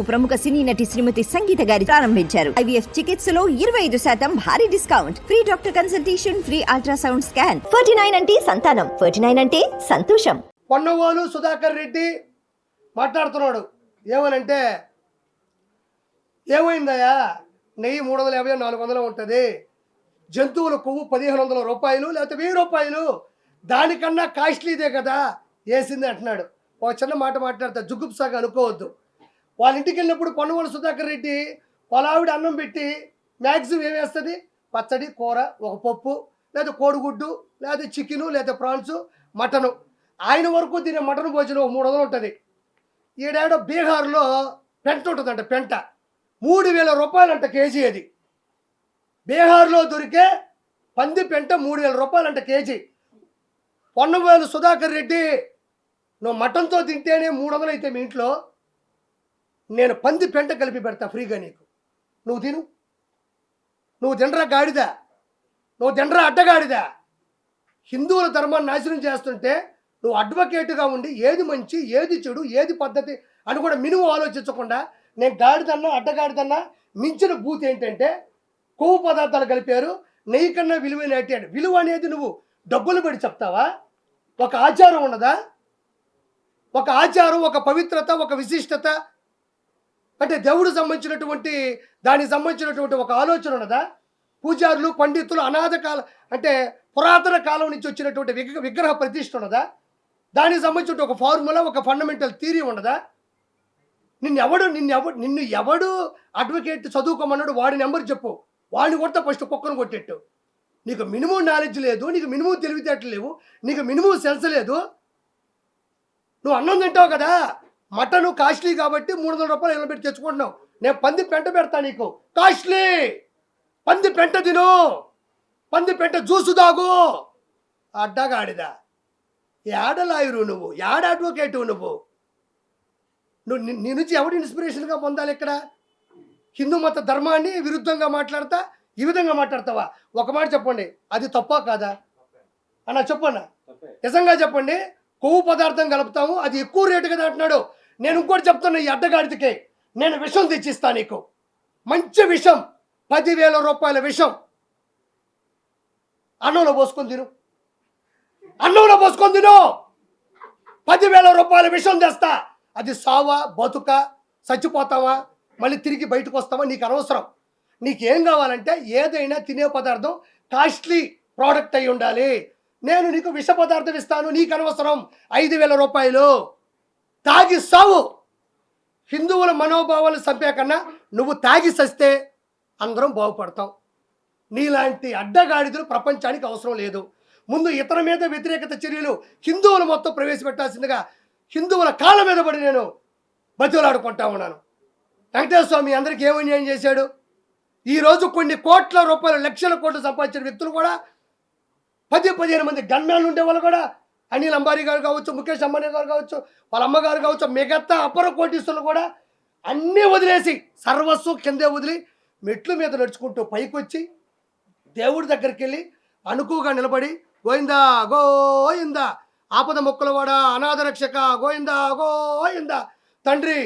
ప్రముఖ సినీ నటి శ్రీమతి సంగీత గారి ప్రారంభించారు. ఐవీఎఫ్ చికిత్సలో ఇరవై ఐదు శాతం భారీ discount. Free doctor consultation free ultrasound scan. Forty nine అంటే సంతానం. ఫార్టీ నైన్ అంటే సంతోషం. పొన్నవాలు సుధాకర్ రెడ్డి మాట్లాడుతున్నాడు. ఏమనంటే ఏమైందయ్యా? నెయ్యి మూడు వందల యాభై నాలుగు వందలు ఉంటుంది. జంతువుల కొవ్వు పదిహేను వందల రూపాయలు లేకపోతే వెయ్యి రూపాయలు. దానికన్నా కాస్ట్లీదే కదా. వేసింది అంటున్నాడు. ఒక చిన్న మాట మాట్లాడతా. జుగుప్సాగా అనుకోవద్దు. వాళ్ళ ఇంటికి వెళ్ళినప్పుడు పొన్నవాళ్ళు సుధాకర్ రెడ్డి పొలావిడ అన్నం పెట్టి మ్యాక్సిమం ఏం వేస్తుంది? పచ్చడి కూర ఒక పప్పు లేదా కోడిగుడ్డు లేదా చికెను లేదా ప్రాన్స్ మటను. ఆయన వరకు తినే మటన్ భోజనం మూడు వందలు ఉంటుంది. ఈడాడో బీహార్లో పెంట ఉంటుందంట పెంట. మూడు వేల రూపాయలంట కేజీ అది. బీహార్లో దొరికే పంది పెంట మూడు వేల రూపాయలంట కేజీ. పొన్నవేలు సుధాకర్ రెడ్డి నువ్వు మటన్తో తింటేనే మూడు వందలు అయితే మీ ఇంట్లో. నేను పంది పెంట కలిపి పెడతా ఫ్రీగా నీకు. నువ్వు తిను. నువ్వు తినరా గాడిద? నువ్వు తినరా అడ్డగాడిద? హిందువుల ధర్మాన్ని నాశనం చేస్తుంటే నువ్వు అడ్వకేట్గా ఉండి ఏది మంచి ఏది చెడు ఏది పద్ధతి అని కూడా మినిమం ఆలోచించకుండా నేను గాడిదన్నా అడ్డగాడిదన్నా మించిన బూత్ ఏంటంటే కొవ్వు పదార్థాలు కలిపారు నెయ్యి కన్నా విలువైన ఏంటి విలువ అనేది నువ్వు డబ్బులు పడి చెప్తావా? ఒక ఆచారం ఉన్నదా? ఒక ఆచారం ఒక పవిత్రత ఒక విశిష్టత అంటే దేవుడు సంబంధించినటువంటి దానికి సంబంధించినటువంటి ఒక ఆలోచన ఉన్నదా? పూజారులు పండితులు అనాథ కాల అంటే పురాతన కాలం నుంచి వచ్చినటువంటి విగ్రహ విగ్రహ ప్రతిష్ఠ ఉన్నదా? దానికి సంబంధించిన ఒక ఫార్ములా ఒక ఫండమెంటల్ థీరీ ఉండదా నిన్ను ఎవడు నిన్ను ఎవడు నిన్ను ఎవడు అడ్వకేట్ చదువుకోమన్నాడు వాడి నెంబర్ చెప్పు. వాడిని కొడితే ఫస్ట్ కుక్కను కొట్టేట్టు. నీకు మినిమం నాలెడ్జ్ లేదు నీకు మినిమం తెలివితేటలు లేవు నీకు మినిమం సెన్స్ లేదు. నువ్వు అన్నం తింటావు కదా? మటన్ కాస్ట్లీ కాబట్టి మూడు వందల రూపాయలు ఇలా పెట్టి తెచ్చుకుంటున్నావు. నేను పంది పెంట పెడతా నీకు. కాస్ట్లీ! పంది పెంట తిను. పంది పెంట జ్యూసు తాగు. అడ్డగాడిదా ఏడలాయురు నువ్వు ఏడ అడ్వకేటు నువ్వు. నువ్వు నీ- నీ నుంచి ఎవడు ఇన్స్పిరేషన్గా పొందాలి ఇక్కడ? హిందూ మత ధర్మాన్ని విరుద్ధంగా మాట్లాడతా ఈ విధంగా మాట్లాడతావా? ఒక మాట చెప్పండి. అది తప్పా కాదా? అన్న చెప్పన్నా నిజంగా చెప్పండి. కొవ్వు పదార్థం కలుపుతాము. అది ఎక్కువ రేటు కదా అంటున్నాడు నేను ఇంకోటి చెప్తున్నా ఈ అడ్డగాడికి నేను విషం తెచ్చిస్తా నీకు. మంచి విషం. పదివేల రూపాయల విషం. అన్నంలో పోసుకొని తిను. అన్నంలో పోసుకొని తిను. పదివేల రూపాయల విషం తెస్తా. అది సావా బతుక చచ్చిపోతావా మళ్ళీ తిరిగి బయటకు వస్తావా నీకు అనవసరం. నీకేం కావాలంటే ఏదైనా తినే పదార్థం కాస్ట్లీ ప్రోడక్ట్ అయి ఉండాలి. నేను నీకు విష పదార్థం ఇస్తాను నీకు అనవసరం. ఐదు వేల రూపాయలు. తాగి సావు. హిందువుల మనోభావాలు చంపే కన్నా నువ్వు తాగి సస్తే అందరం బాగుపడతాం. నీలాంటి అడ్డగాడిదలు ప్రపంచానికి అవసరం లేదు. ముందు ఇతర మీద వ్యతిరేకత చర్యలు హిందువులు మొత్తం ప్రవేశపెట్టాల్సిందిగా హిందువుల కాళ్ళ మీద పడి నేను బతులాడుకుంటా ఉన్నాను. వెంకటేశ్వర స్వామి అందరికీ ఏమన్యాయం చేశాడు? ఈరోజు కొన్ని కోట్ల రూపాయలు లక్షల కోట్లు సంపాదించిన వ్యక్తులు కూడా పది పదిహేను మంది గన్మ్యాన్లు ఉండే వాళ్ళు కూడా అనిల్ అంబానీ గారు కావచ్చు ముఖేష్ అంబానీ గారు కావచ్చు వాళ్ళ అమ్మగారు కావచ్చు మిగతా అపర కోటీశ్వరులు కూడా అన్నీ వదిలేసి సర్వస్వం కిందే వదిలి మెట్ల మీద నడుచుకుంటూ పైకి వచ్చి దేవుడి దగ్గరికి వెళ్ళి అనుకుగా నిలబడి గోయిందా గోయిందా ఆపద మొక్కలవాడ అనాథ రక్షక గోయిందా గోయిందా తండ్రి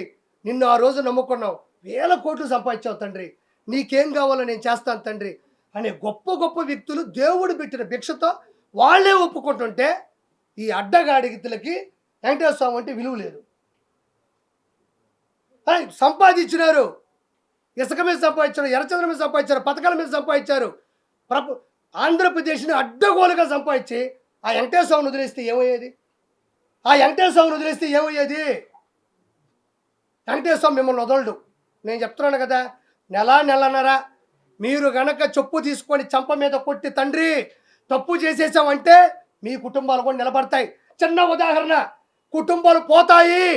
నిన్ను ఆ రోజు నమ్ముకున్నావు వేల కోట్లు సంపాదించావు తండ్రి. నీకేం కావాలో నేను చేస్తాను తండ్రి. అనే గొప్ప గొప్ప వ్యక్తులు దేవుడు పెట్టిన భిక్షతో వాళ్ళే ఒప్పుకుంటుంటే ఈ అడ్డగాడిగితులకి వెంకటేశ్వర స్వామి అంటే విలువ లేదు. సంపాదించినారు. ఇసుక మీద సంపాదించారు ఎర్రచంద్ర మీద సంపాదించారు పథకాల మీద సంపాదించారు. ప్రప ఆంధ్రప్రదేశ్ని అడ్డగోలుగా సంపాదించి ఆ వెంకటేశ్వర స్వామిని వదిలేస్తే ఏమయ్యేది? ఆ వెంకటేశ్వర స్వామిని వదిలేస్తే ఏమయ్యేది? వెంకటేశ్వర స్వామి మిమ్మల్ని వదలడు. నేను చెప్తున్నాను కదా నెల నెలన్నర మీరు గనక చెప్పు తీసుకొని చంప మీద కొట్టి తండ్రి తప్పు చేసేసామంటే మీ కుటుంబాలు కూడా నిలబడతాయి. చిన్న ఉదాహరణ కుటుంబాలు పోతాయి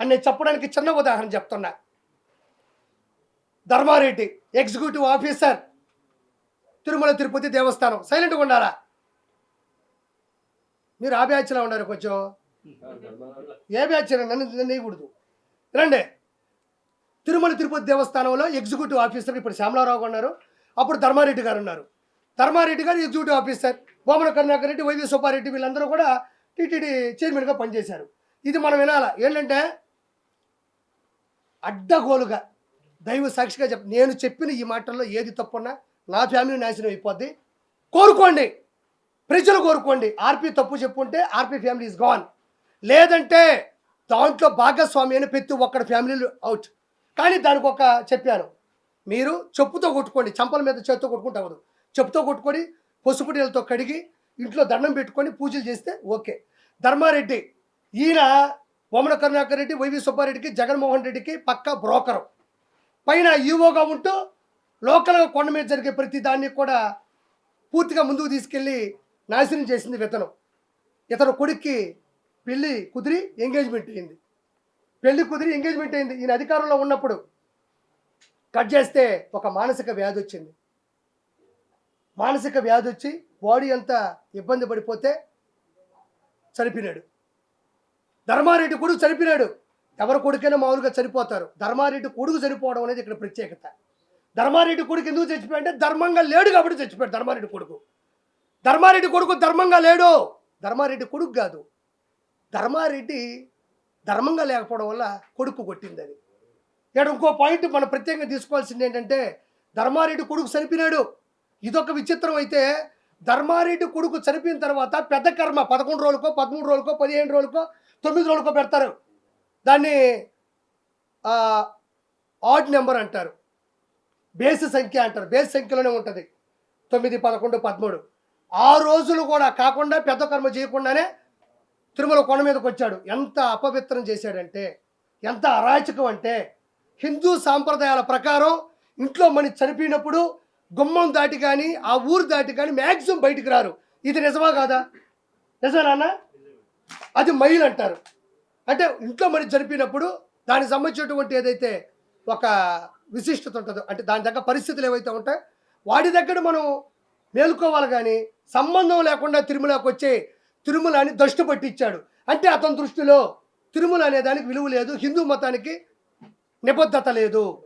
అని నేను చెప్పడానికి చిన్న ఉదాహరణ చెప్తున్నా. Dharma Reddy executive officer Tirumala Tirupati Devasthanam. సైలెంట్గా ఉండాలా? మీరు ఆ బ్యాచ్లో ఉన్నారు కొంచెం. ఏ బ్యాచ్ నన్ను నన్ను రండి. తిరుమల తిరుపతి దేవస్థానంలో ఎగ్జిక్యూటివ్ ఆఫీసర్ ఇప్పుడు శ్యామలారావు ఉన్నారు. అప్పుడు ధర్మారెడ్డి గారు ఉన్నారు. ధర్మారెడ్డి గారు ఎగ్జిక్యూటివ్ ఆఫీసర్ బొమ్మల కరుణాకర్ రెడ్డి వైవి సుబ్బారెడ్డి వీళ్ళందరూ కూడా టీటీడీ చైర్మన్గా పనిచేశారు. ఇది మనం వినాలా? ఏంటంటే అడ్డగోలుగా దైవ సాక్షిగా చెప్ నేను చెప్పిన ఈ మాటల్లో ఏది తప్పున్నా నా ఫ్యామిలీ నాశనం అయిపోద్ది. కోరుకోండి. ప్రజలు కోరుకోండి. ఆర్పి తప్పు చెప్పుంటే ఆర్పి ఫ్యామిలీ ఇస్ గాన్. లేదంటే దాంట్లో భాగస్వామి అని ప్రతి ఒక్కడి ఫ్యామిలీలు అవుట్. కానీ దానికి ఒక చెప్పాను. మీరు చెప్పుతో కొట్టుకోండి. చంపల మీద చేత్తో కొట్టుకుంటే అవ్వదు చెప్పుతో కొట్టుకొని పసుపు నీళ్ళతో కడిగి ఇంట్లో దండం పెట్టుకొని పూజలు చేస్తే ఓకే. ధర్మారెడ్డి ఈయన వమన కరుణాకర్ రెడ్డి వైవి సుబ్బారెడ్డికి జగన్మోహన్ రెడ్డికి పక్క బ్రోకరు. పైన ఈవోగా ఉంటూ లోకల్గా కొండ మీద జరిగే ప్రతి దాన్ని కూడా పూర్తిగా ముందుకు తీసుకెళ్ళి నాశనం చేసింది వితనం ఇతను కొడుక్కి పెళ్ళి కుదిరి ఎంగేజ్మెంట్ అయింది. పెళ్ళి కుదిరి ఎంగేజ్మెంట్ అయింది. ఈయన అధికారంలో ఉన్నప్పుడు కట్ చేస్తే ఒక మానసిక వ్యాధి వచ్చింది. మానసిక వ్యాధి వచ్చి బాడీ అంతా ఇబ్బంది పడిపోతే చనిపోయినాడు. ధర్మారెడ్డి కొడుకు చనిపోయినాడు. ఎవరి కొడుకైనా మామూలుగా చనిపోతారు. ధర్మారెడ్డి కొడుకు చనిపోవడం అనేది ఇక్కడ ప్రత్యేకత. ధర్మారెడ్డి కొడుకు ఎందుకు చచ్చిపోయాడంటే ధర్మంగా లేడు కాబట్టి చచ్చిపోయాడు ధర్మారెడ్డి కొడుకు. ధర్మారెడ్డి కొడుకు ధర్మంగా లేడు. ధర్మారెడ్డి కొడుకు కాదు. ధర్మారెడ్డి ధర్మంగా లేకపోవడం వల్ల కొడుకు కొట్టింది అది. ఇక్కడ ఇంకో పాయింట్ మనం ప్రత్యేకంగా తీసుకోవాల్సింది ఏంటంటే ధర్మారెడ్డి కొడుకు చనిపోయినాడు. ఇదొక విచిత్రం అయితే ధర్మారెడ్డి కొడుకు చనిపోయిన తర్వాత పెద్ద కర్మ పదకొండు రోజులకో పదమూడు రోజులకో పదిహేను రోజులకో తొమ్మిది రోజులకో పెడతారు. దాన్ని ఆడ్ నెంబర్ అంటారు. బేస్ సంఖ్య అంటారు. బేస్ సంఖ్యలోనే ఉంటుంది. తొమ్మిది పదకొండు పదమూడు. ఆ రోజులు కూడా కాకుండా పెద్ద కర్మ చేయకుండానే తిరుమల కొండ మీదకి వచ్చాడు. ఎంత అపవిత్రం చేశాడంటే ఎంత అరాచకం అంటే హిందూ సాంప్రదాయాల ప్రకారం ఇంట్లో మని చనిపోయినప్పుడు గుమ్మం దాటి కానీ ఆ ఊరు దాటి కానీ మ్యాక్సిమం బయటికి రారు. ఇది నిజమా కాదా? నిజమా నాన్న? అది మైల్ అంటారు. అంటే ఇంట్లో మరి జరిపినప్పుడు దానికి సంబంధించినటువంటి ఏదైతే ఒక విశిష్టత ఉంటుందో అంటే దాని దగ్గర పరిస్థితులు ఏవైతే ఉంటాయో వాడి దగ్గర మనం మేలుకోవాలి కానీ సంబంధం లేకుండా తిరుమలకి వచ్చే తిరుమలని దృష్టి పట్టించాడు. అంటే అతని దృష్టిలో తిరుమల అనే దానికి విలువ లేదు హిందూ మతానికి నిబద్ధత లేదు.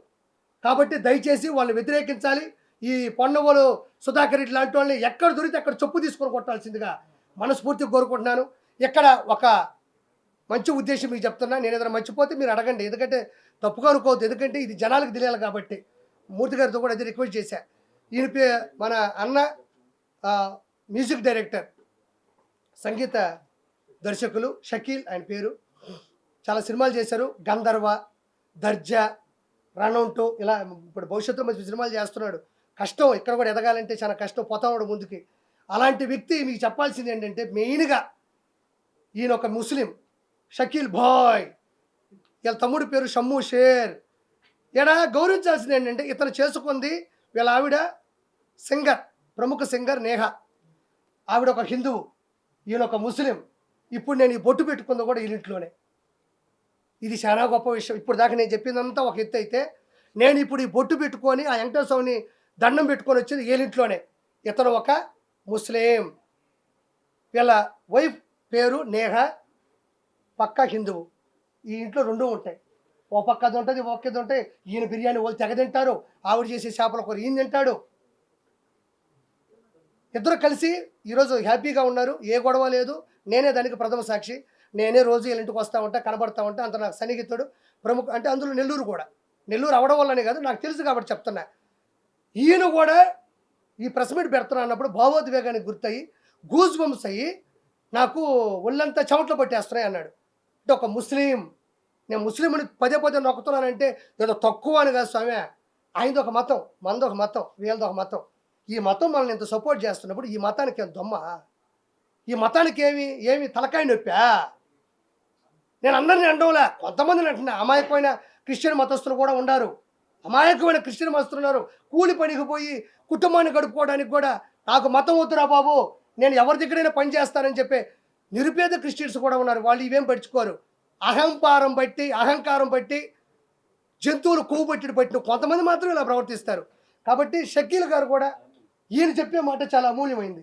కాబట్టి దయచేసి వాళ్ళని వ్యతిరేకించాలి. ఈ పొన్నవలు సుధాకర్ రెడ్డి లాంటి వాళ్ళని ఎక్కడ దొరికితే అక్కడ చెప్పు తీసుకొని కొట్టాల్సిందిగా మనస్ఫూర్తిగా కోరుకుంటున్నాను. ఇక్కడ ఒక మంచి ఉద్దేశం మీకు చెప్తున్నా. నేను ఏదైనా మర్చిపోతే మీరు అడగండి. ఎందుకంటే తప్పుగా అనుకోవద్దు. ఎందుకంటే ఇది జనాలకు తెలియాలి కాబట్టి మూర్తి గారితో కూడా అది రిక్వెస్ట్ చేశా. ఈయన పే మన అన్న మ్యూజిక్ డైరెక్టర్ సంగీత దర్శకులు షకీల్ ఆయన పేరు. చాలా సినిమాలు చేశారు. గంధర్వ దర్జా రనౌంటు ఇలా ఇప్పుడు భవిష్యత్తులో మంచి సినిమాలు చేస్తున్నాడు. కష్టం ఇక్కడ కూడా ఎదగాలంటే చాలా కష్టం పోతాడు ముందుకి. అలాంటి వ్యక్తి మీకు చెప్పాల్సింది ఏంటంటే మెయిన్గా ఈయన ఒక ముస్లిం షకీల్ బాయ్. వీళ్ళ తమ్ముడి పేరు షమ్ము షేర్. ఈడ గౌరవించాల్సింది ఏంటంటే ఇతను చేసుకుంది వీళ్ళ ఆవిడ సింగర్ ప్రముఖ సింగర్ నేహ. ఆవిడ ఒక హిందువు ఈయన ఒక ముస్లిం. ఇప్పుడు నేను ఈ బొట్టు పెట్టుకుంది కూడా వీళ్ళింట్లోనే ఇది చాలా గొప్ప విషయం. ఇప్పుడు దాకా నేను చెప్పిందంతా ఒక ఎత్తు అయితే నేను ఇప్పుడు ఈ బొట్టు పెట్టుకొని ఆ వెంకటేశ్వరని దండం పెట్టుకొని వచ్చింది ఏలింట్లోనే. ఇతను ఒక ముస్లిం. వీళ్ళ వైఫ్ పేరు నేహ పక్కా హిందువు. ఈ ఇంట్లో రెండు ఉంటాయి. ఓ పక్క అది ఉంటుంది ఓ పక్కది ఉంటాయి ఈయన బిర్యానీ వాళ్ళు తెగ తింటారు ఆవిడ చేసే చేపల కూర ఈయన తింటాడు. ఇద్దరు కలిసి ఈరోజు హ్యాపీగా ఉన్నారు. ఏ గొడవ లేదు. నేనే దానికి ప్రథమ సాక్షి. నేనే రోజు వీళ్ళ ఇంటికి వస్తూ ఉంటా కనబడతా ఉంటా. అంత నాకు సన్నిహితుడు ప్రముఖ అంటే అందులో నెల్లూరు కూడా. నెల్లూరు అవడం వల్లనే కాదు నాకు తెలుసు కాబట్టి చెప్తున్నా. ఈయన కూడా ఈ ప్రెస్ మీట్ పెడుతున్నా అన్నప్పుడు భావోద్వేగానికి గుర్తయి గూజ్ బంప్స్ అయ్యి నాకు ఒళ్ళంతా చెమట్లు పట్టేస్తున్నాయి అన్నాడు. అంటే ఒక ముస్లిం నేను ముస్లింని పదే పదే నొక్కుతున్నానంటే ఏదో తక్కువ అని కాదు స్వామి. ఆయనది ఒక మతం మనది ఒక మతం వీళ్ళది ఒక మతం. ఈ మతం మనల్ని ఇంత సపోర్ట్ చేస్తున్నప్పుడు ఈ మతానికి ఏం దొమ్మ? ఈ మతానికి ఏమి ఏమి తలకాయ నొప్పా? నేను అందరిని అండవులే. కొంతమందిని అంటున్నా అమాయకమైన క్రిస్టియన్ మతస్థులు కూడా ఉన్నారు అమాయకమైన క్రిస్టియన్ వస్తున్నారు ఉన్నారు కూలి పనికి పోయి కుటుంబాన్ని గడుపుకోవడానికి కూడా నాకు మతం వద్దురా బాబు. నేను ఎవరి దగ్గరైనా పని చేస్తానని చెప్పే నిరుపేద క్రిస్టియన్స్ కూడా ఉన్నారు. వాళ్ళు ఇవేం పడుచుకోరు అహంకారం బట్టి అహంకారం బట్టి జంతువులు కొవ్వు పట్టిన పట్టిన కొంతమంది మాత్రం ఇలా ప్రవర్తిస్తారు. కాబట్టి షకీల్ గారు కూడా ఈయన చెప్పే మాట చాలా అమూల్యమైంది.